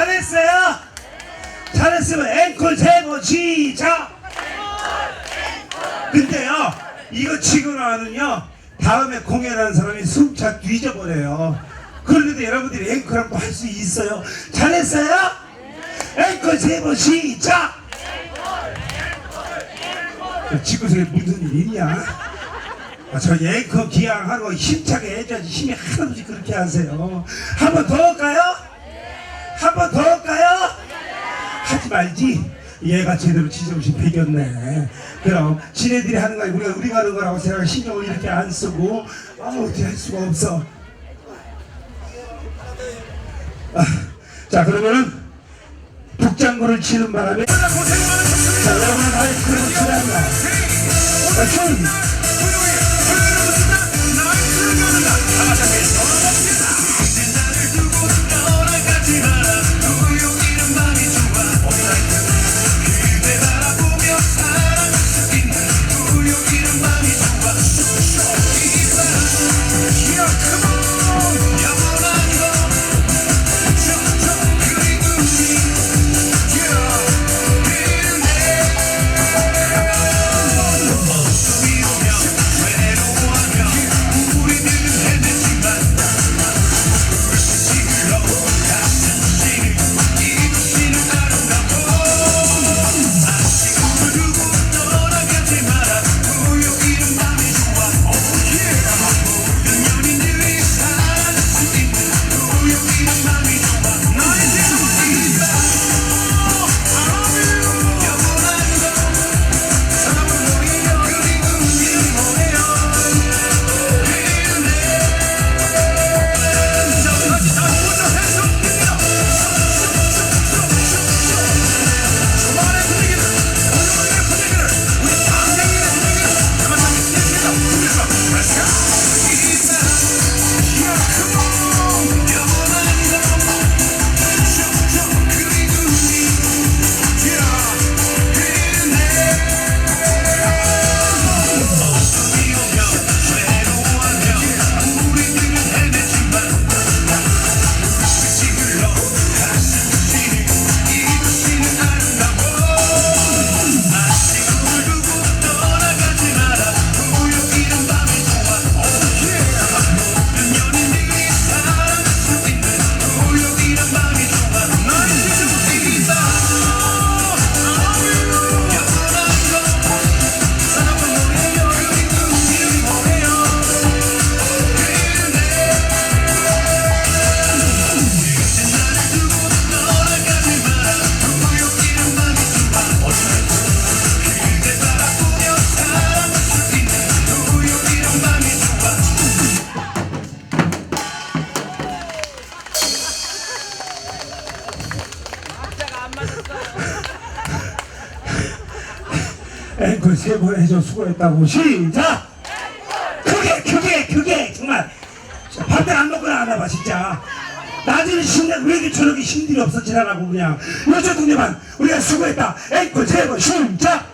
잘했어요? 잘했으면 앵콜 세번 시작! 근데요, 이거 치고 나면요, 다음에 공연하는 사람이 숨차 뒤져버려요. 그런데도 여러분들이 앵콜 한번 할수 있어요. 잘했어요? 앵콜 세번 시작! 지구석에 무슨 일 있냐? 아, 저 앵커 기양하고 힘차게 해줘야지 힘이 하나도 그렇게 하세요. 한번 더 할까요? 한 번 더 할까요? 하지 말지. 얘가 제대로 지정신 배겼네. 그럼 지네들이 하는 거 우리가 우리가 하는 거라고 생각 신경을 이렇게 안 쓰고 아무 어떻게 할 수가 없어. 아, 자 그러면은 북장구를 치는 바람에 자 여러분은 마이크를 치란다. 자, 앵콜 세 번 해줘 수고했다고. 시작! 그게 그게 그게! 정말. 밥들 안 먹거나 안 와봐 진짜. 낮에는 힘내 왜 이렇게 저녁에 힘들이 없어? 지나가고 그냥. 요즘 동네만 우리가 수고했다. 앵콜 세번 시작!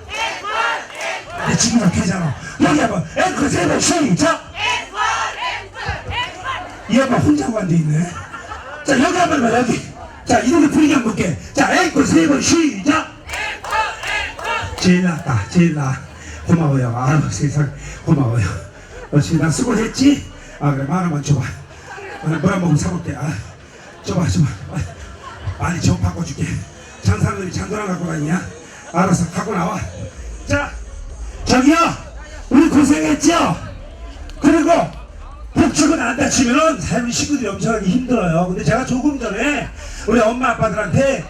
내 지금은 되잖아. 여기 한번 앵콜 세번 시작! 이 양반 혼자 앉아 있네. 자 여기 한번 봐 여기. 자 이렇게 분위기 한번 볼게. 자 앵콜 세번 시작 제일 낫다 제일 나. 고마워요. 아유 세상 고마워요. 어찌 나 수고했지? 아 그래 만 원만 줘봐. 나 뭐라 먹으면 사볼게. 아 줘봐 줘봐. 아, 많이 정 바꿔줄게. 장사들이 장도랑 갖고 다니냐? 알아서 갖고 나와. 자 저기요. 우리 고생했죠? 그리고 북측은 안 다치면은 삶의 식구들이 엄청나게 힘들어요. 근데 제가 조금 전에 우리 엄마 아빠들한테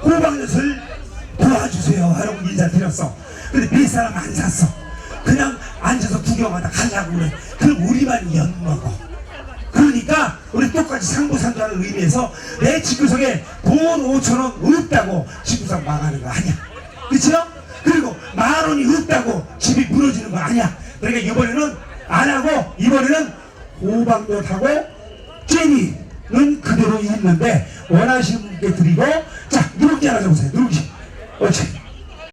호박엿을 도와주세요. 하라고 인사 드렸어. 근데 몇 사람 안 샀어. 그냥 앉아서 구경하다 가려고 그래. 그럼 우리만 엿먹어. 그러니까 우리 똑같이 상부상조하는 의미에서 내 집구석에 돈 5천원 없다고 집구석 망하는 거 아니야. 그치요? 그리고 만 원이 없다고 집이 무너지는 거 아니야. 그러니까 이번에는 안 하고 이번에는 호박엿하고 젤리는 그대로 있는데 원하시는 분께 드리고 Which,